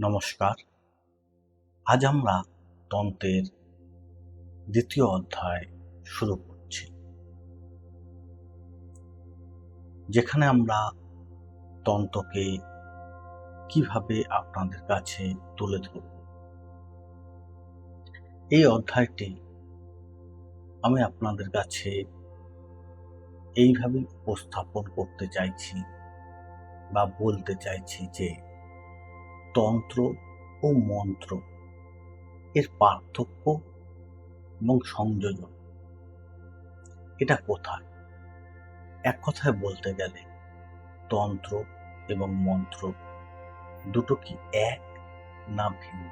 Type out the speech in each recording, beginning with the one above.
নমস্কার। আজ আমরা তন্ত্রের দ্বিতীয় অধ্যায় শুরু করছি। যেখানে আমরা তন্ত্রকে কীভাবে আপনাদের কাছে তুলে ধরব। এই অধ্যায়টি আমি আপনাদের কাছে এইভাবে উপস্থাপন করতে চাইছি বা বলতে চাইছি যে তন্ত্র ও মন্ত্র। এর পার্থক্য এবং সংযোজন। এটা কোথায়? এক কথায় বলতে গেলে, তন্ত্র এবং মন্ত্র দুটো কি এক না ভিন্ন?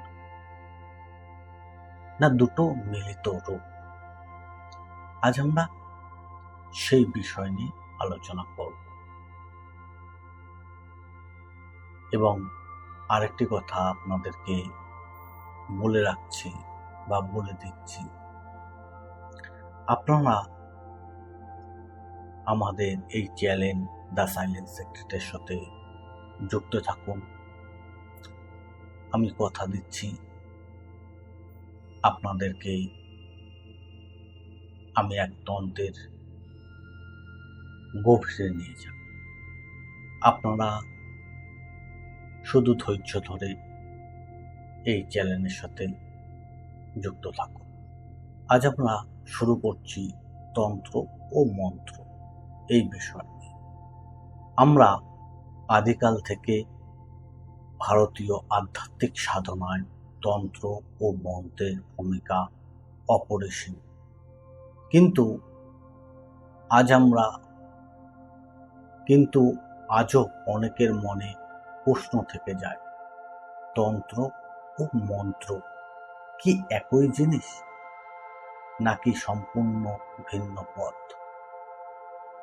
না দুটো মিলিত রূপ? আজ আমরা সেই বিষয় নিয়ে আলোচনা করব। এবং আরেকটি কথা আপনাদেরকে বলে রাখছি বা বলে দিচ্ছি। আপনারা আমাদের এই চ্যানেল দ্য সাইলেন্স সেক্রেটের সাথে যুক্ত থাকুন। আমি কথা দিচ্ছি আপনাদেরকে। আমি এক তন্ত্রের গভীরে নিয়ে যাব। আপনারা শুধু ধৈর্য ধরে এই চ্যানেলের সাথে যুক্ত থাকুন আজ আমরা শুরু করছি তন্ত্র ও মন্ত্র এই বিষয় নিয়ে। আমরা আদিকাল থেকে ভারতীয় আধ্যাত্মিক সাধনায় তন্ত্র ও মন্ত্রের ভূমিকা অপরিসীম। কিন্তু আজ আমরা, কিন্তু আজও অনেকের মনে প্রশ্ন থেকে যায়। তন্ত্র ও মন্ত্র কি একই জিনিস? নাকি সম্পূর্ণ ভিন্ন পথ?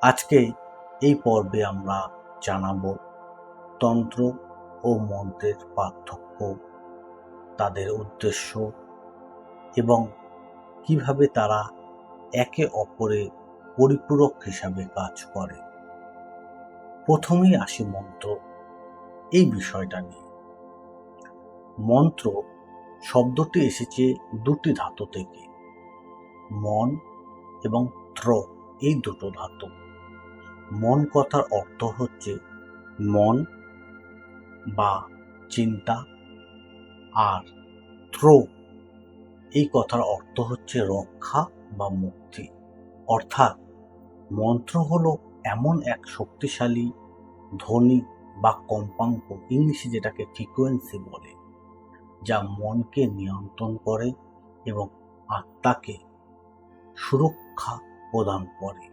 আজকে এই পর্বে আমরা জানাব তন্ত্র ও মন্ত্রের পার্থক্য, তাদের উদ্দেশ্য এবং কীভাবে তারা একে অপরের পরিপূরক হিসাবে কাজ করে। প্রথমেই আসি মন্ত্র এই বিষয়টা নিয়ে। মন্ত্র শব্দটি এসেছে দুটি ধাতু থেকে। মন এবং ত্র, এই দুটো ধাতু। মন কথার অর্থ হচ্ছে মন বা চিন্তা আর ত্র, এই কথার অর্থ হচ্ছে রক্ষা বা মুক্তি। অর্থাৎ মন্ত্র হলো এমন এক শক্তিশালী ধ্বনি বা কম্পাঙ্ক ইংলিশে যেটাকে ফ্রিকোয়েন্সি বলে, যা মনকে নিয়ন্ত্রণ করে এবং আত্মাকে সুরক্ষা প্রদান করে।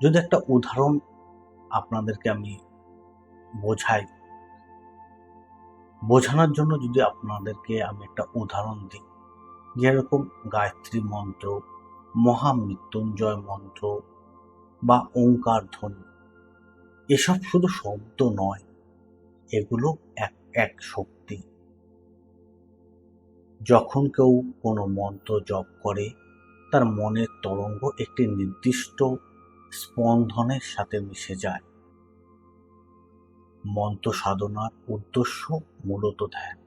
যদি একটা উদাহরণ আপনাদেরকে আমি বোঝাই, বোঝানোর জন্য যদি আপনাদেরকে আমি একটা উদাহরণ দিই, যেরকম গায়ত্রী মন্ত্র, মহামৃত্যুঞ্জয় মন্ত্র বা ওঙ্কার ধ্বনি। এসব শুধু শব্দ নয়, এগুলো এক এক শক্তি। যখন কেউ কোনো মন্ত্র জপ করে, তার মনের তরঙ্গ একটি নির্দিষ্ট স্পন্দনের সাথে মিশে যায়। মন্ত্র সাধনার উদ্দেশ্য মূলত ধ্যান।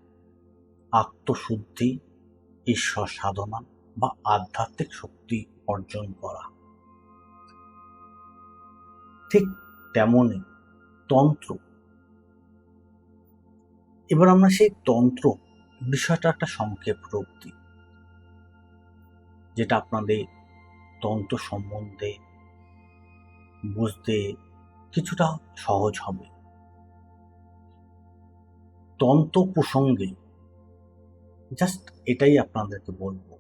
আত্মশুদ্ধি, ঈশ্বর সাধনা বা আধ্যাত্মিক শক্তি অর্জন করা। ঠিক তেমনই তন্ত্র। এবার আমরা সেই তন্ত্র বিষয়টা একটা সংক্ষেপ রূপ দিই। যেটা আপনাদের তন্ত্র সম্বন্ধে বুঝতে কিছুটা সহজ হবে। তন্ত্র প্রসঙ্গে জাস্ট এটাই আপনাদেরকে বলব।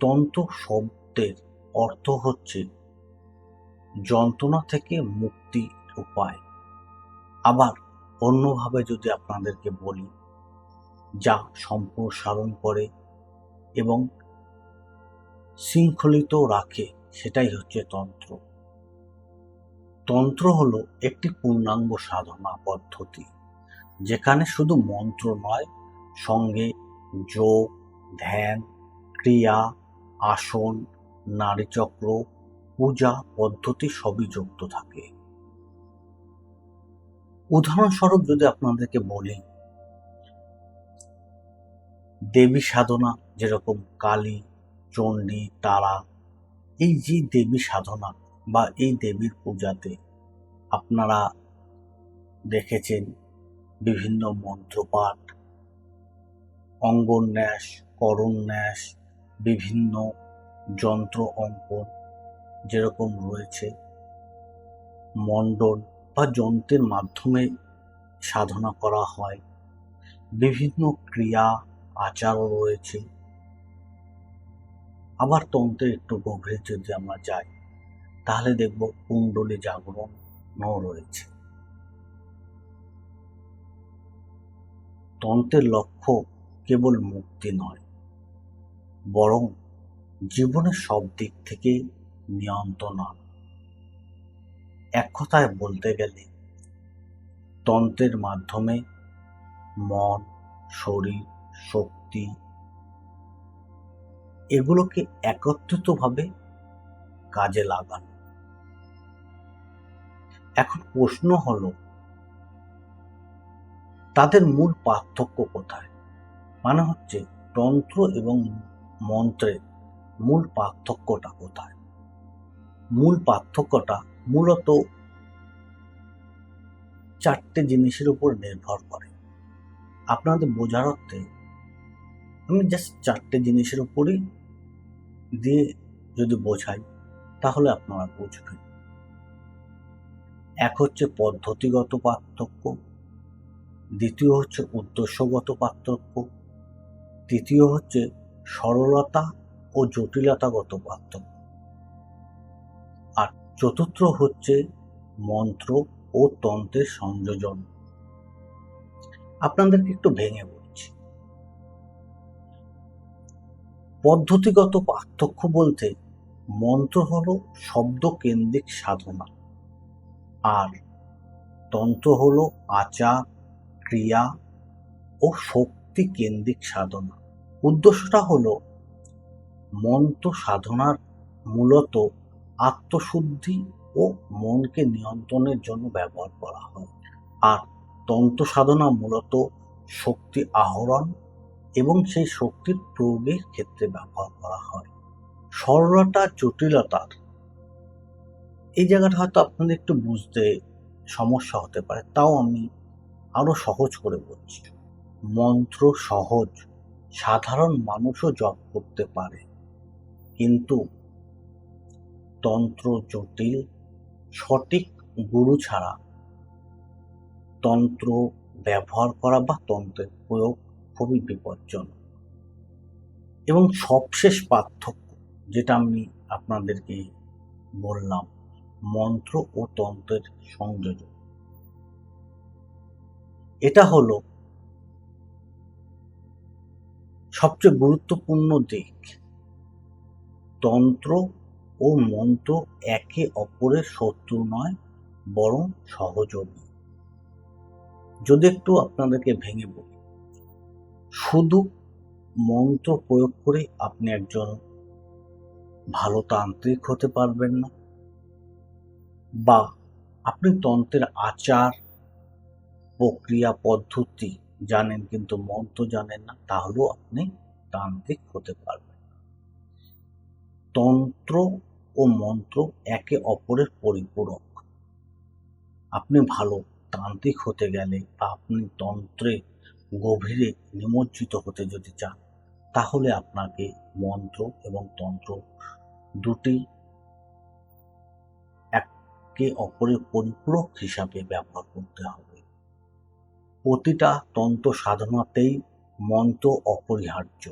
তন্ত্র শব্দের অর্থ হচ্ছে যন্ত্রণা থেকে মুক্তি উপায়। আবার অন্যভাবে যদি আপনাদেরকে বলি, যা সম্প্রসারণ করে এবং শৃঙ্খলিত রাখে, সেটাই হচ্ছে তন্ত্র। তন্ত্র হলো একটি পূর্ণাঙ্গ সাধনা পদ্ধতি, যেখানে শুধু মন্ত্র নয়, সঙ্গে যোগ, ধ্যান, ক্রিয়া, আসন নারীচক্র পূজা পদ্ধতি সবই যুক্ত থাকে। উদাহরণস্বরূপ যদি আপনাদেরকে বলি, দেবী সাধনা যেরকম কালী, চণ্ডী, তারা, এই যে দেবী সাধনা বা এই দেবীর পূজাতে আপনারা দেখেছেন বিভিন্ন মন্ত্রপাঠ, অঙ্গন্যাস করন্যাস বিভিন্ন যন্ত্র অঙ্কন যেরকম রয়েছে মণ্ডল বা যন্ত্রের মাধ্যমে সাধনা করা হয়, বিভিন্ন ক্রিয়া আচারও রয়েছে। আবার তন্ত্রে একটু গভীরে যদি আমরা যাই, তাহলে দেখব কুণ্ডলী জাগরণও রয়েছে। তন্ত্রের লক্ষ্য কেবল মুক্তি নয়, বরং জীবনের সব দিক থেকে নিয়ন্ত্রণ। এক কথায় বলতে গেলে, তন্ত্রের মাধ্যমে মন, শরীর, শক্তি এগুলোকে একত্রিতভাবে কাজে লাগানো। এখন প্রশ্ন হলো, তাদের মূল পার্থক্য কোথায়? মানে হচ্ছে তন্ত্র এবং মন্ত্রের মূল পার্থক্যটা কোথায়? মূল পার্থক্যটা মূলত চারটে জিনিসের উপর নির্ভর করে। আপনাদের বোঝার অর্থে আমি জাস্ট চারটে জিনিসের উপরই দিয়ে যদি বোঝাই, তাহলে আপনারা বুঝবেন। এক হচ্ছে পদ্ধতিগত পার্থক্য, দ্বিতীয় হচ্ছে উদ্দেশ্যগত পার্থক্য, তৃতীয় হচ্ছে সরলতা ও জটিলতাগত পার্থক্য। চতুর্থ হচ্ছে মন্ত্র ও তন্ত্রের সংযোজন। আপনাদেরকে একটু ভেঙে বলছি। পদ্ধতিগত পার্থক্য বলতে মন্ত্র হল শব্দ কেন্দ্রিক সাধনা, আর তন্ত্র হল আচার, ক্রিয়া ও শক্তি কেন্দ্রিক সাধনা। উদ্দেশ্যটা হলো মন্ত্র সাধনার মূলত আত্মশুদ্ধি ও মনকে নিয়ন্ত্রণের জন্য ব্যবহার করা হয়। আর তন্ত্র সাধনা মূলত শক্তি আহরণ এবং সেই শক্তির প্রয়োগের ক্ষেত্রে ব্যবহার করা হয়। সরলতা জটিলতার এই জায়গাটা হয়তো আপনাদের একটু বুঝতে সমস্যা হতে পারে, তাও আমি আরও সহজ করে বলছি। মন্ত্র সহজ, সাধারণ মানুষও জপ করতে পারে। কিন্তু তন্ত্র জটিল, সঠিক গুরু ছাড়া। তন্ত্র ব্যবহার করা বা তন্ত্রের প্রয়োগ খুবই বিপজ্জনক। এবং সবশেষ পার্থক্য যেটা আমি আপনাদেরকে বললাম, মন্ত্র ও তন্ত্রের সংযোজন। এটা হলো সবচেয়ে গুরুত্বপূর্ণ দিক। তন্ত্র ও মন্ত্র একে অপরের শত্রু নয়, বরং সহযোগী। যদি একটু আপনাদেরকে ভেঙে বলি, শুধু মন্ত্র প্রয়োগ করে আপনি একজন ভালো তান্ত্রিক হতে পারবেন না, বা আপনি তন্ত্রের আচার, প্রক্রিয়া, পদ্ধতি জানেন কিন্তু মন্ত্র জানেন না, তাহলেও আপনি তান্ত্রিক হতে পারবেন তন্ত্র ও মন্ত্র একে অপরের পরিপূরক। আপনি ভালো, তান্ত্রিক হতে গেলে বা আপনি তন্ত্রে গভীরে নিমজ্জিত হতে যদি চান, তাহলে আপনাকে মন্ত্র এবং তন্ত্র দুটি একে অপরের পরিপূরক হিসাবে ব্যবহার করতে হবে। প্রতিটা তন্ত্র সাধনাতেই মন্ত্র অপরিহার্য।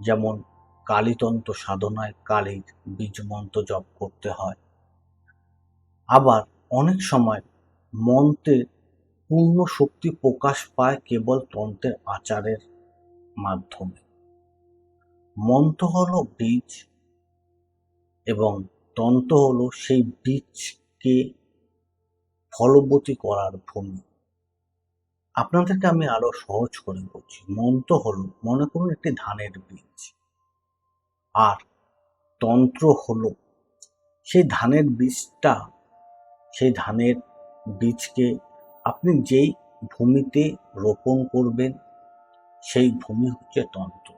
যেমন কালীতন্ত্র সাধনায় কালীর বীজ মন্ত্র জপ করতে হয়। আবার অনেক সময় মন্ত্রের পূর্ণ শক্তি প্রকাশ পায় কেবল তন্ত্রের আচারের মাধ্যমে। মন্ত্র হলো বীজ এবং তন্ত্র হলো সেই বীজকে ফলবতী করার ভূমি। আপনাদেরকে আমি আরও সহজ করে বলছি। মন্ত্র হলো মনে করুন একটি ধানের বীজ। আর তন্ত্র হলো, সেই ধানের বীজটা, সেই ধানের বীজকে আপনি যেই ভূমিতে রোপণ করবেন, সেই ভূমি হচ্ছে তন্ত্র।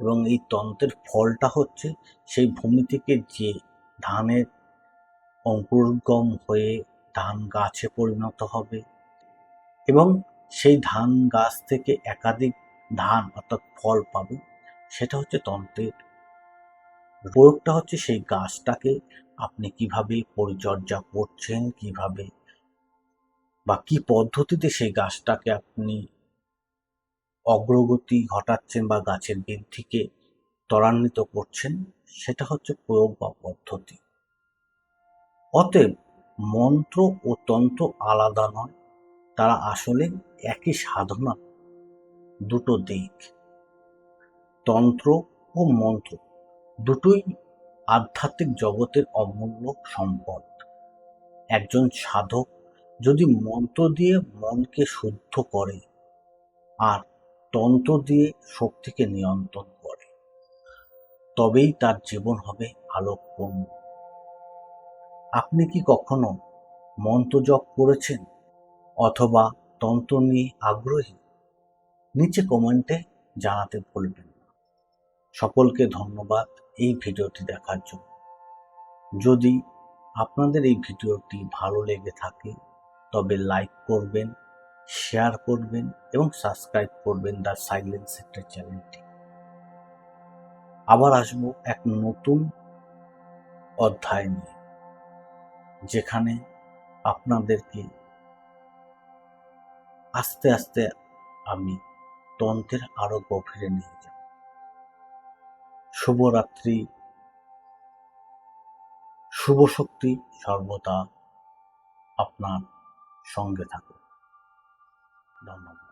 এবং এই তন্ত্রের ফলটা হচ্ছে সেই ভূমি থেকে যে ধানের অঙ্কুরোদ্গম হয়ে ধান গাছে পরিণত হবে এবং সেই ধান গাছ থেকে একাধিক ধান অর্থাৎ ফল পাবে সেটা হচ্ছে তন্ত্রের। প্রয়োগটা হচ্ছে সেই গাছটাকে আপনি কীভাবে পরিচর্যা করছেন, কীভাবে বা কি পদ্ধতিতে সেই গাছটাকে আপনি অগ্রগতি ঘটাচ্ছেন বা গাছের বৃদ্ধিকে ত্বরান্বিত করছেন, সেটা হচ্ছে প্রয়োগ বা পদ্ধতি। অতএব মন্ত্র ও তন্ত্র আলাদা নয়, তারা আসলে একই সাধনা, দুটো দিক। তন্ত্র ও মন্ত্র দুটোই আধ্যাত্মিক জগতের অমূল্য সম্পদ। একজন সাধক যদি মন্ত্র দিয়ে মনকে শুদ্ধ করে আর তন্ত্র দিয়ে শক্তিকে নিয়ন্ত্রণ করে, তবেই তার জীবন হবে আলোকপূর্ণ। আপনি কি কখনো মন্ত্র জপ করেছেন অথবা তন্ত্র নিয়ে আগ্রহী? নিচে কমেন্টে জানাতে ভুলবেন না। সকলকে ধন্যবাদ এই ভিডিওটি দেখার জন্য। যদি আপনাদের এই ভিডিওটি ভালো লেগে থাকে, তবে লাইক করবেন, শেয়ার করবেন এবং সাবস্ক্রাইব করবেন দ্য সাইলেন্স সেক্টর চ্যানেলটি। আবার আসব এক নতুন অধ্যায় নিয়ে, যেখানে আপনাদেরকে আস্তে আস্তে আমি তন্ত্রের আরও গভীরে নিয়ে যাব। শুভরাত্রি। শুভ শক্তি সর্বদা আপনার সঙ্গে থাকুক। ধন্যবাদ।